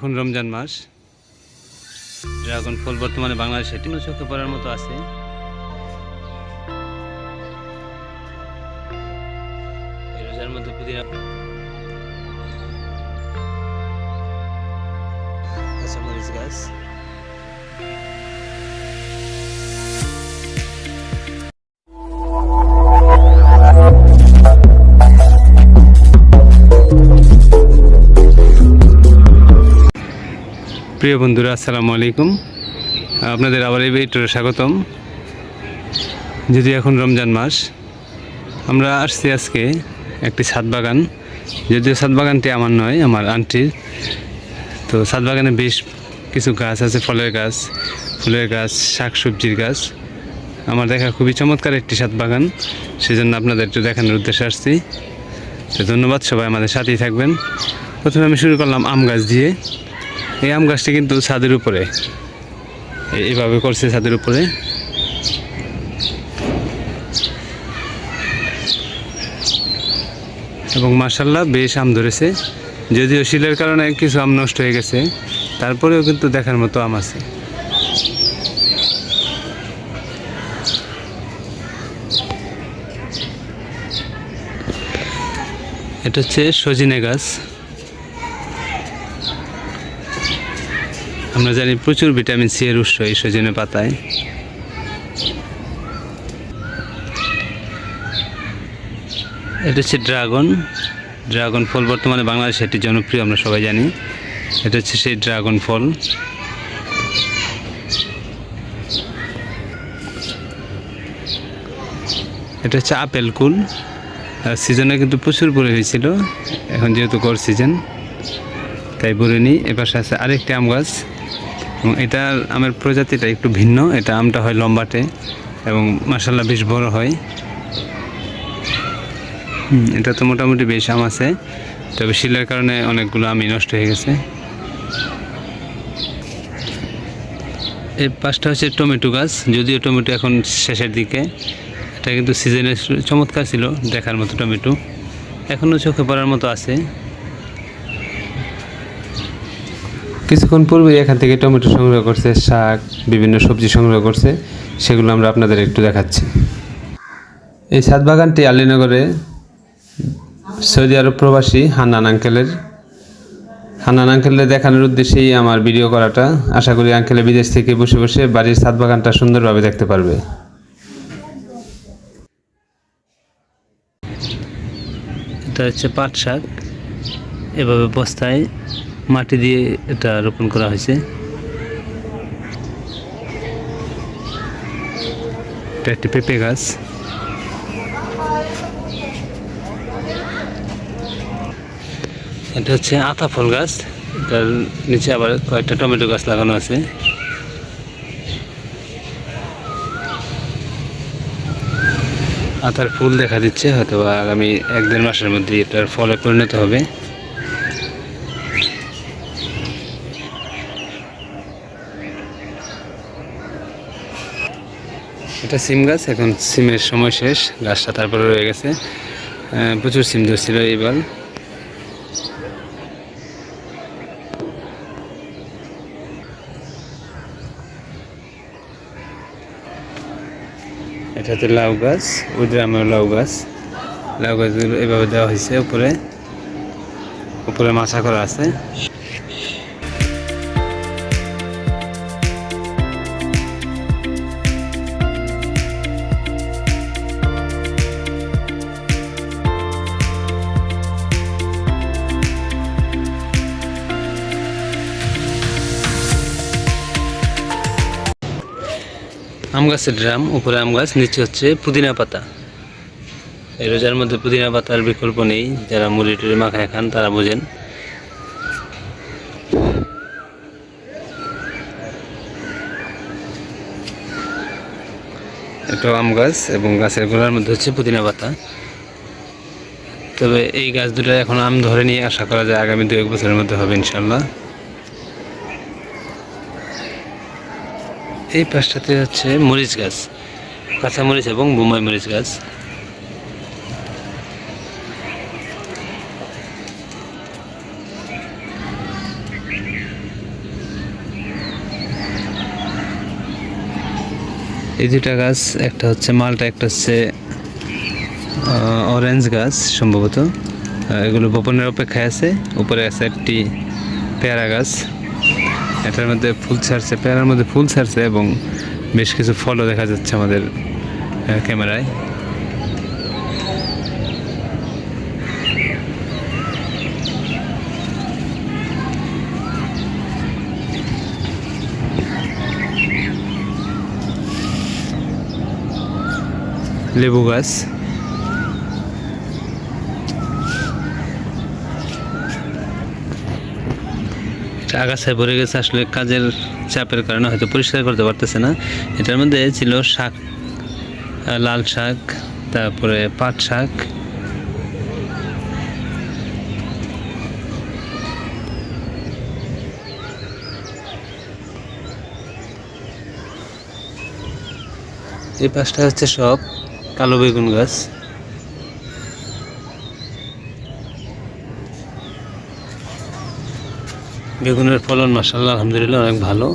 এখন রমজান মাস। ড্রাগন ফল বর্তমানে বাংলাদেশে টিনো চোখে পড়ার মতো আছে। রোজার মধ্যে পুদিনা কাঁচামরিচ গাছ। প্রিয় বন্ধুরা, আসসালামু আলাইকুম। আপনাদের আবার এই ভিডিওতে স্বাগতম। যদি এখন রমজান মাস, আমরা আসছি আজকে একটি ছাদ বাগান। যদিও ছাদ বাগানটি আমার নয়, আমার আন্টির। তো ছাদ বাগানে বেশ কিছু গাছ আছে, ফলের গাছ, ফুলের গাছ শাক সবজির গাছ। আমার দেখা খুবই চমৎকার একটি ছাদ বাগান, সেজন্য আপনাদের একটু দেখানোর উদ্দেশ্যে আসছি। তো ধন্যবাদ সবাই আমাদের সাথেই থাকবেন। প্রথমে আমি শুরু করলাম আম গাছ দিয়ে। এই আম গাছটি কিন্তু ছাদের উপরে। এইভাবে করছে ছাদের উপরে। এবং মার্শাল্লাহ বেশ আম ধরেছে। যদিও শিলের কারণে কিছু আম নষ্ট হয়ে গেছে, তারপরেও কিন্তু দেখার মতো আম আছে। এটা হচ্ছে সজিনে গাছ। আমরা জানি প্রচুর ভিটামিন সি এর উৎস এই সজনে পাতায়। এটা হচ্ছে ড্রাগন। ড্রাগন ফল বর্তমানে বাংলাদেশে একটি জনপ্রিয়, আমরা সবাই জানি। এটা হচ্ছে সেই ড্রাগন ফল। এটা হচ্ছে আপেল কুল। সিজনে কিন্তু প্রচুর পরে হয়েছিল। এখন যেহেতু গড় সিজন, তাই বলে নিই। এপাশে আছে আরেকটি আম গাছ। এবং এটার আমের প্রজাতিটা একটু ভিন্ন। এটা আমটা হয় লম্বাটে এবং মাসাল্লাহ বেশ বড় হয়। এটা তো মোটামুটি বেশ আম আছে। তবে শিলের কারণে অনেকগুলো আমই নষ্ট হয়ে গেছে। এই পাশটা হচ্ছে টমেটো গাছ, যদিও টমেটো এখন শেষের দিকে। এটা কিন্তু সিজনে চমৎকার ছিল দেখার মতো টমেটো। এখনও চোখে পড়ার মতো আছে। কিছুক্ষণ পূর্বে এখান থেকে টমেটো সংগ্রহ করছে, শাক, বিভিন্ন সবজি সংগ্রহ করছে, সেগুলো আমরা আপনাদের একটু দেখাচ্ছি। এই ছাদ বাগানটি আলীনগরে সৌদি আরব প্রবাসী হান্নান আঙ্কেলের। হান্নান আঙ্কেলের দেখানোর উদ্দেশ্যেই আমার ভিডিও করাটা। আশা করি আঙ্কেলে বিদেশ থেকে বসে বসে বাড়ির ছাদ বাগানটা সুন্দরভাবে দেখতে পারবে। এটা হচ্ছে পাট শাক। এভাবে বস্তায় মাটি দিয়ে এটা রোপণ করা হয়েছে। এটা একটি পেঁপে গাছ। এটা হচ্ছে আতা ফল গাছ। এটার নিচে আবার কয়েকটা টমেটো গাছ লাগানো আছে। আতার ফুল দেখা দিচ্ছে হয়তো আগামী এক দেড় মাসের মধ্যে এটার ফলে পরিণত হবে। এটা সিম গাছ, এখন সিমের সময় শেষ, গাছটা তারপরে রয়ে গেছে। প্রচুর সিম ধরছিল এইবার। এটা হচ্ছে লাউ গাছ ওই গ্রামের লাউ গাছ। লাউ গাছগুলো এভাবে দেওয়া হয়েছে উপরে। উপরে মাছা করা আছে। আম গাছের ড্রাম উপরে আম গাছ নিচে হচ্ছে পুদিনা পাতা। এই রোজার মধ্যে পুদিনা পাতার বিকল্প নেই, যারা মুড়ি টুড়ি মাখায় খান, তারা বোঝেন। একটা আম গাছ এবং গাছের গোড়ার মধ্যে হচ্ছে পুদিনা পাতা। তবে এই গাছ দুটো এখন আম ধরে নিয়ে আশা করা যায় আগামী দু এক বছরের মধ্যে হবে ইনশাল্লাহ এই পাশটাতে হচ্ছে মরিচ গাছ, কাঁচা মরিচ এবং বোম্বাই মরিচ গাছ। এই দুটা গাছ, একটা হচ্ছে মালটা, একটা হচ্ছে অরেঞ্জ গাছ সম্ভবত। এগুলো বপনের অপেক্ষায় আছে। উপরে আছে একটি পেয়ারা গাছ। এটার মধ্যে ফুল ছাড়ছে, পেয়ারার মধ্যে ফুল ছাড়ছে এবং বেশ কিছু ফলও দেখা যাচ্ছে আমাদের ক্যামেরায়। লেবু গাছ। আগাছায় ভরে গেছে, আসলে কাজের চাপের কারণে হয়তো পরিষ্কার করতে পারতেছে না। এটার মধ্যে ছিল শাক লাল শাক, তারপরে পাট শাক। এই পাশটা হচ্ছে সব কালো বেগুন গাছ। বেগুনের ফলন মাসাল্লাহ আলহামদুলিল্লাহ অনেক ভালো।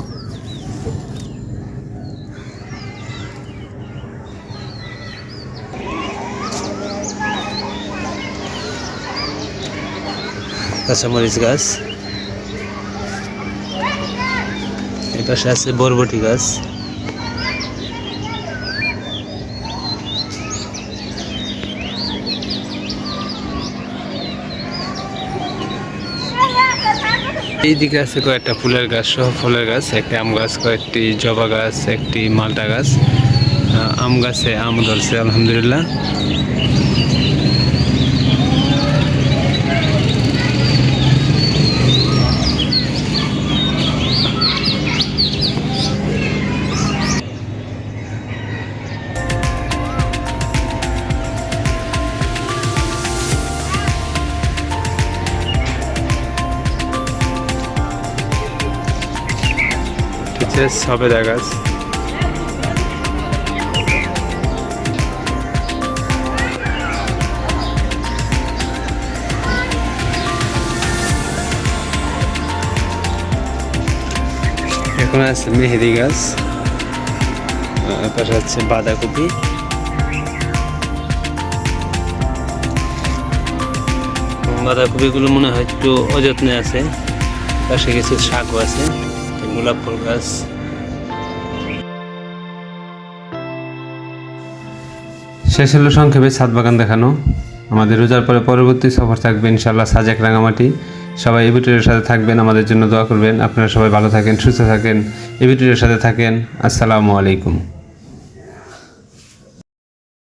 কাঁচামরিচ গাছ। এই পাশে আছে বরবটি গাছ। এইদিকে আছে কয়েকটা ফুলের গাছ সহ ফুলের গাছ, একটি আম গাছ, কয়েকটি জবা গাছ, একটি মালটা গাছ আম গাছে আম ধরছে, আলহামদুলিল্লাহ। হচ্ছে সবেদা গাছ এখন আছে মেহেদি গাছ পাশে আছে বাঁধাকপি। বাঁধাকপিগুলো মনে হয় একটু অযত্নে আছে, পাশে কিছু শাকও আছে। গোলাপ ফুল শেষ হলো সংক্ষেপে ছাদ বাগান দেখানো। আমাদের রোজার পরে পরবর্তী সফর থাকবে ইনশাল্লাহ সাজেক রাঙামাটি। সবাই ভিডিওর সাথে থাকবেন, আমাদের জন্য দোয়া করবেন। আপনারা সবাই ভালো থাকেন, সুস্থ থাকেন। ভিডিওর সাথে থাকেন। আসসালামু আলাইকুম।